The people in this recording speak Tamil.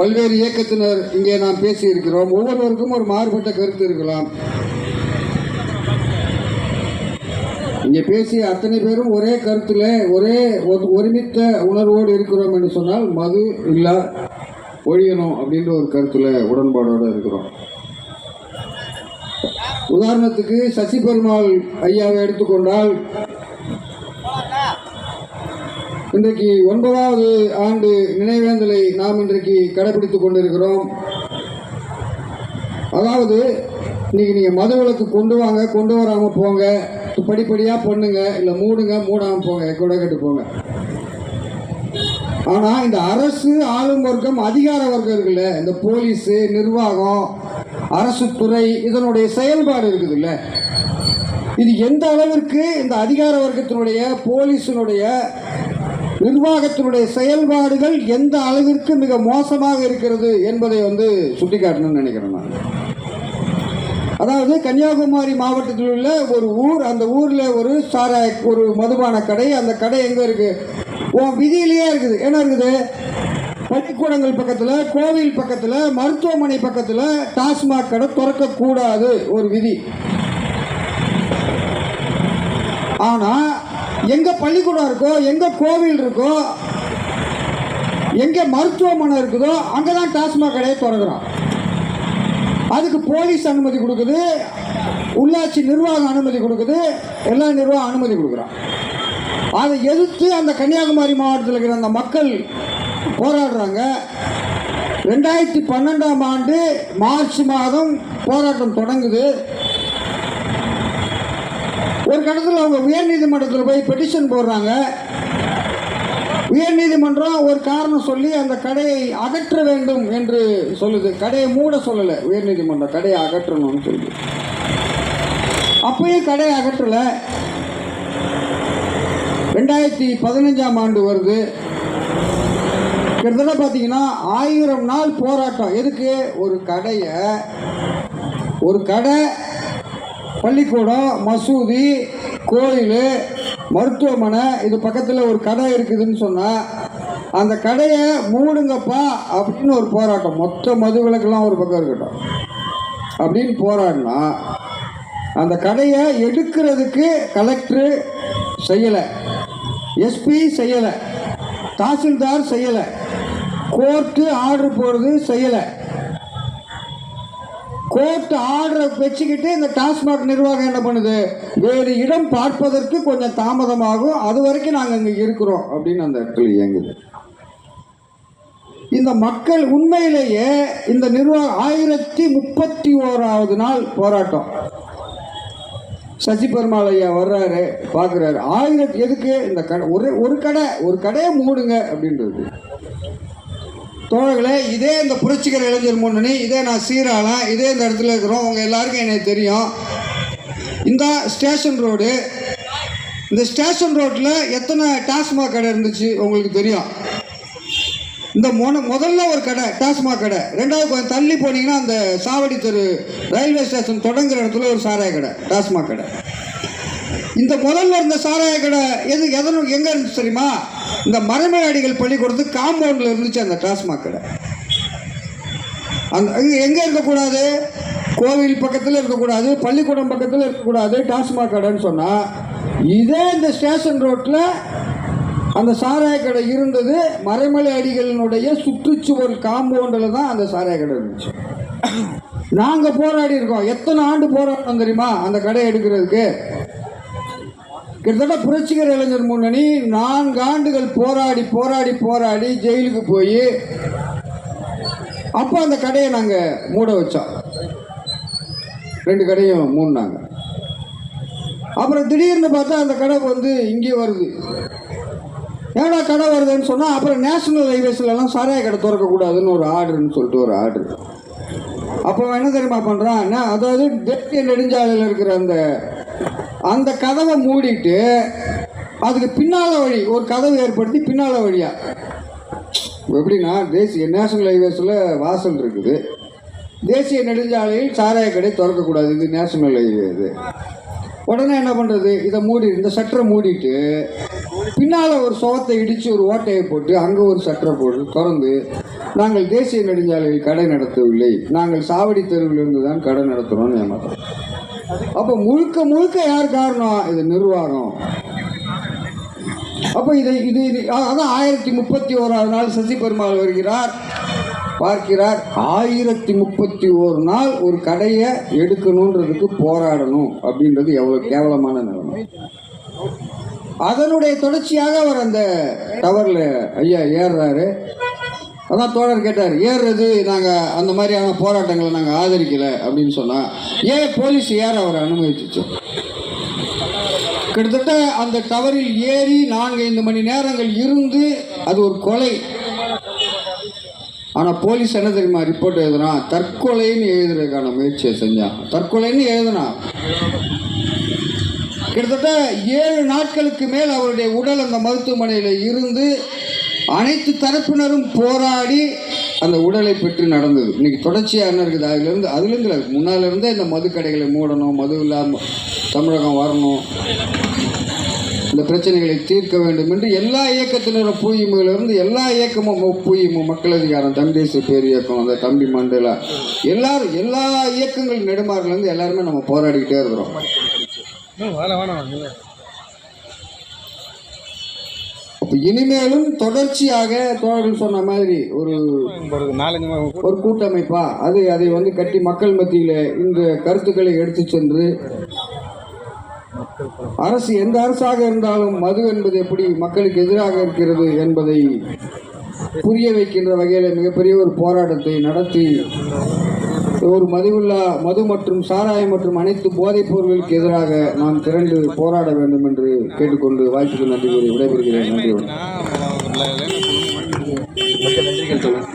பல்வேறு இயக்கத்தினர் இங்கே நாம் பேசியிருக்கிறோம். ஒவ்வொருவருக்கும் ஒரு மாறுபட்ட கருத்து இருக்கலாம். இங்கே பேசிய அத்தனை பேரும் ஒரே கருத்தில் ஒரே ஒரு- ஒருமித்த உணர்வோடு இருக்கிறோம் என்று சொன்னால் மது இல்லா ஒழியணும் அப்படின்ற ஒரு கருத்தில் உடன்பாடோடு இருக்கிறோம். உதாரணத்துக்கு சசி பெருமாள் ஐயாவை எடுத்துக்கொண்டால் இன்றைக்கு ஒன்பதாவது ஆண்டு நினைவேந்தலை நாம் இன்றைக்கு கடைபிடித்துக் கொண்டிருக்கிறோம். அதாவது இன்னைக்கு நீங்கள் மது விளக்கு கொண்டு வாங்க கொண்டு வராமல் போங்க. படிப்படியாக பண்ணுங்க இல்லை மூடுங்க மூடாமல் போங்க கூட கட்டு போங்க. ஆனால் இந்த அரசு ஆளும் வர்க்கம் அதிகார வர்க்கம் இருக்குல்ல இந்த போலீஸு நிர்வாகம் அரசு துறை இதனுடைய செயல்பாடு இருக்குதுல்ல. இது எந்த அளவிற்கு இந்த அதிகார வர்க்கத்தினுடைய போலீஸினுடைய நிர்வாகத்தினுடைய செயல்பாடுகள் எந்த அளவிற்கு மிக மோசமாக இருக்கிறது என்பதை வந்து சுட்டிக்காட்டணும்னு நினைக்கிறேன் நான். அதாவது கன்னியாகுமரி மாவட்டத்தில் உள்ள ஒரு ஊர் அந்த ஊரில் ஒரு சார ஒரு மதுபான கடை அந்த கடை எங்கே இருக்குது உன் விதியிலேயே இருக்குது. என்ன இருக்குது? பள்ளிக்கூடங்கள் பக்கத்தில் கோவில் பக்கத்தில் மருத்துவமனை பக்கத்தில் டாஸ்மாக் கடை திறக்கக்கூடாது ஒரு விதி. ஆனால் எங்கே பள்ளிக்கூடம் இருக்கோ எங்கே கோவில் இருக்கோ எங்கே மருத்துவமனை இருக்குதோ அங்கே தான் டாஸ்மாக் கடையை திறக்கிறோம். அதுக்கு போலீஸ் அனுமதி கொடுக்குது உள்ளாட்சி நிர்வாகம் அனுமதி கொடுக்குது எல்லா நிர்வாகம் அனுமதி கொடுக்குறான் அதை எதிர்த்து அந்த கன்னியாகுமரி மாவட்டத்தில் இருக்கிற அந்த மக்கள் போராடுறாங்க. ரெண்டாயிரத்தி பன்னெண்டாம் ஆண்டு மார்ச் மாதம் போராட்டம் தொடங்குது. ஒரு கட்டத்தில் அவங்க உயர்நீதிமன்றத்தில் போய் பெட்டிஷன் போடுறாங்க. உயர்நீதிமன்றம் ஒரு காரணம் சொல்லி அந்த கடையை அகற்ற வேண்டும் என்று சொல்லுது. கடையை மூட சொல்லலை. உயர்நீதிமன்றம் கடையை அகற்றணும்னு சொல்லி அப்பயும் கடையை அகற்றலை. ரெண்டாயிரத்தி பதினஞ்சாம் ஆண்டு வருது. கிட்டத்தட்ட பார்த்தீங்கன்னா ஆயிரம் நாள் போராட்டம். எதுக்கு? ஒரு கடையை ஒரு கடை பள்ளிக்கூடம் மசூதி கோயில் மருத்துவமனை இது பக்கத்தில் ஒரு கடை இருக்குதுன்னு சொன்னால் அந்த கடையை மூடுங்கப்பா அப்படின்னு ஒரு போராட்டம். மொத்த மதுவிலக்கெல்லாம் ஒரு பக்கம் இருக்கட்டும். அப்படின்னு போராடினா அந்த கடையை எடுக்கிறதுக்கு கலெக்டரு செய்யலை. எஸ்பி செய்யலை. தாசில்தார் செய்யலை. கோர்ட்டு ஆர்டர் போடுறது செய்யலை. கோர்ட் ஆர்டரை வச்சுக்கிட்டு இந்த டாஸ்மாக் நிர்வாகம் என்ன பண்ணுது? வேறு இடம் பார்ப்பதற்கு கொஞ்சம் தாமதமாகும். அது வரைக்கும் நாங்கள் இங்கே இருக்கிறோம் அப்படின்னு அந்த இடத்துல இயங்குது. இந்த மக்கள் உண்மையிலேயே இந்த நிர்வாகம் ஆயிரத்தி முப்பத்தி ஓராவது நாள் போராட்டம். சசி பெருமாள் ஐயா வர்றாரு பார்க்குறாரு ஆயிரத்தி எதுக்கு? இந்த கடை ஒரு ஒரு கடை ஒரு கடையை மூடுங்க அப்படின்றது. தோழர்களே இதே இந்த புரட்சிகர இளைஞர் முன்னணி இதே நான் சீராளம் இதே இந்த இடத்துல இருக்கிறோம். உங்கள் எல்லாருக்கும் எனக்கு தெரியும். இந்த ஸ்டேஷன் ரோடு இந்த ஸ்டேஷன் ரோட்டில் எத்தனை டாஸ்மாக் கடை இருந்துச்சு உங்களுக்கு தெரியும்? இந்த மொன முதல்ல ஒரு கடை டாஸ்மாக் கடை. ரெண்டாவது கொஞ்சம் தள்ளி போனீங்கன்னா அந்த சாவடி தெரு ரயில்வே ஸ்டேஷன் தொடங்குற இடத்துல ஒரு சாராய கடை டாஸ்மாக் கடை. இந்த முதல்ல இருந்த சாராய கடை எது எதனும் எங்கே இருந்துச்சு தெரியுமா? இந்த மரமேடிகள் பள்ளிக்கூடத்துக்கு காம்பவுண்டில் இருந்துச்சு அந்த டாஸ்மாக் கடை. அந்த எங்கே இருக்கக்கூடாது? கோவில் பக்கத்தில் இருக்கக்கூடாது பள்ளிக்கூடம் பக்கத்தில் இருக்கக்கூடாது டாஸ்மாக் கடைன்னு சொன்னால் இதே இந்த ஸ்டேஷன் ரோட்டில் அந்த சாராய கடை இருந்தது. மறைமலை அடிகளினுடைய சுற்றுச்சுவர் காம்பவுண்டில் தான் அந்த சாராய கடை இருந்துச்சு. நாங்கள் போராடி இருக்கோம். எத்தனை ஆண்டு போராட்டம் தெரியுமா? அந்த கடையை எடுக்கிறதுக்கு. கிட்டத்தட்ட புரட்சிகர இளைஞர் முன்னணி நான்கு ஆண்டுகள் போராடி போராடி போராடி ஜெயிலுக்கு போய் அப்போ அந்த கடையை நாங்கள் மூட வச்சோம். ரெண்டு கடையும் மூடினாங்க. அப்புறம் திடீர்னு பார்த்தா அந்த கடை வந்து இங்கே வருது. ஏடா கடை வருதுன்னு சொன்னால் அப்புறம் நேஷனல் ஹைவேஸ்லலாம் சாராய கடை திறக்கக்கூடாதுன்னு ஒரு ஆர்டர்னு சொல்லிட்டு ஒரு ஆர்டர். அப்போ என்ன தெரியுமா பண்ணுறான் என்ன அதாவது தேசிய நெடுஞ்சாலையில் இருக்கிற அந்த அந்த கதவை மூடிட்டு அதுக்கு பின்னால வழி ஒரு கதவு ஏற்படுத்தி பின்னால வழியா. எப்படின்னா தேசிய நேஷனல் ஹைவேஸில் வாசல் இருக்குது. தேசிய நெடுஞ்சாலையில் சாராய கடை திறக்கக்கூடாது இது நேஷனல் ஹைவே இது. உடனே என்ன பண்ணுறது இதை மூடி இந்த சட்டரை மூடிட்டு பின்னால் ஒரு சுவத்தை இடித்து ஒரு ஓட்டையை போட்டு அங்கே ஒரு சட்டரை போட்டு திறந்து நாங்கள் தேசிய நெடுஞ்சாலையில் கடை நடத்தவில்லை. நாங்கள் சாவடி தெருவிலிருந்து தான் கடை நடத்துகிறோம்னு ஏமாத்துறோம். அப்போ முழுக்க முழுக்க யார் காரணம்? இது நிர்வாகம். அப்போ இதை இது இது அதான் ஆயிரத்தி முப்பத்தி ஓராவது நாள் சசி பெருமாள் வருகிறார் பார்க்கிறார் ஆயிரத்தி முப்பத்தி ஒரு நாள் ஒரு கடையை எடுக்கணுன்றதுக்கு போராடணும் அப்படின்றது எவ்வளோ கேவலமான நிலைமை. அதனுடைய தொடர்ச்சியாக அவர் அந்த டவரில் ஐயா ஏறுறாரு. அதான் தோழர் கேட்டார் ஏறுறது நாங்கள் அந்த மாதிரியான போராட்டங்களை நாங்கள் ஆதரிக்கலை அப்படின்னு சொன்னால் ஏன் போலீஸ் ஏற அவரை அனுமதிச்சிச்சோம் கிட்டத்தட்ட அந்த டவரில் ஏறி நான்கு ஐந்து மணி நேரங்கள் இருந்து அது ஒரு கொலை. ஆனால் போலீஸ் என்ன தெரியுமா ரிப்போர்ட் எழுதுனா தற்கொலைன்னு எழுதுறதுக்கான முயற்சியை செஞ்சான். தற்கொலைன்னு எழுதுனான் கிட்டத்தட்ட ஏழு நாட்களுக்கு மேல் அவருடைய உடல் அந்த மருத்துவமனையில் இருந்து அனைத்து தரப்பினரும் போராடி அந்த உடலை பெற்று நடந்தது. இன்னைக்கு தொடர்ச்சியாக என்ன இருக்குது? அதுலேருந்து அதுலேருந்து முன்னால் முன்னால இருந்தே இந்த மதுக்கடைகளை மூடணும் மது இல்லாமல் தமிழகம் வரணும் இந்த பிரச்சனைகளை தீர்க்க வேண்டும் என்று எல்லா இயக்கத்தினரும் பூயிமிலிருந்து எல்லா இயக்கமும் பூயிமு மக்கள் அதிகாரம் தண்டேசு பேர் இயக்கம் அந்த தம்பி மண்டலா எல்லாரும் எல்லா இயக்கங்கள் நெடுமாறிலேருந்து எல்லாருமே நம்ம போராடிக்கிட்டே இருக்கிறோம். இனிமேலும் தொடர்ச்சியாக தோழர்கள் சொன்ன மாதிரி ஒரு ஒரு கூட்டமைப்பா? அது அதை வந்து கட்டி மக்கள் மத்தியில் இந்த கருத்துக்களை எடுத்து சென்று அரசு எந்த அரசாக இருந்தாலும் மது என்பது எப்படி மக்களுக்கு எதிராக இருக்கிறது என்பதை புரிய வைக்கின்ற வகையில் மிகப்பெரிய ஒரு போராட்டத்தை நடத்தி ஒரு மதுவில்லா மது மற்றும் சாராயம் மற்றும் அனைத்து போதைப் பொருட்களுக்கு எதிராக நாம் திரண்டு போராட வேண்டும் என்று கேட்டுக்கொண்டு வாய்ப்புக்கு நன்றி கூறி விடைபெறுகிறேன். நன்றி.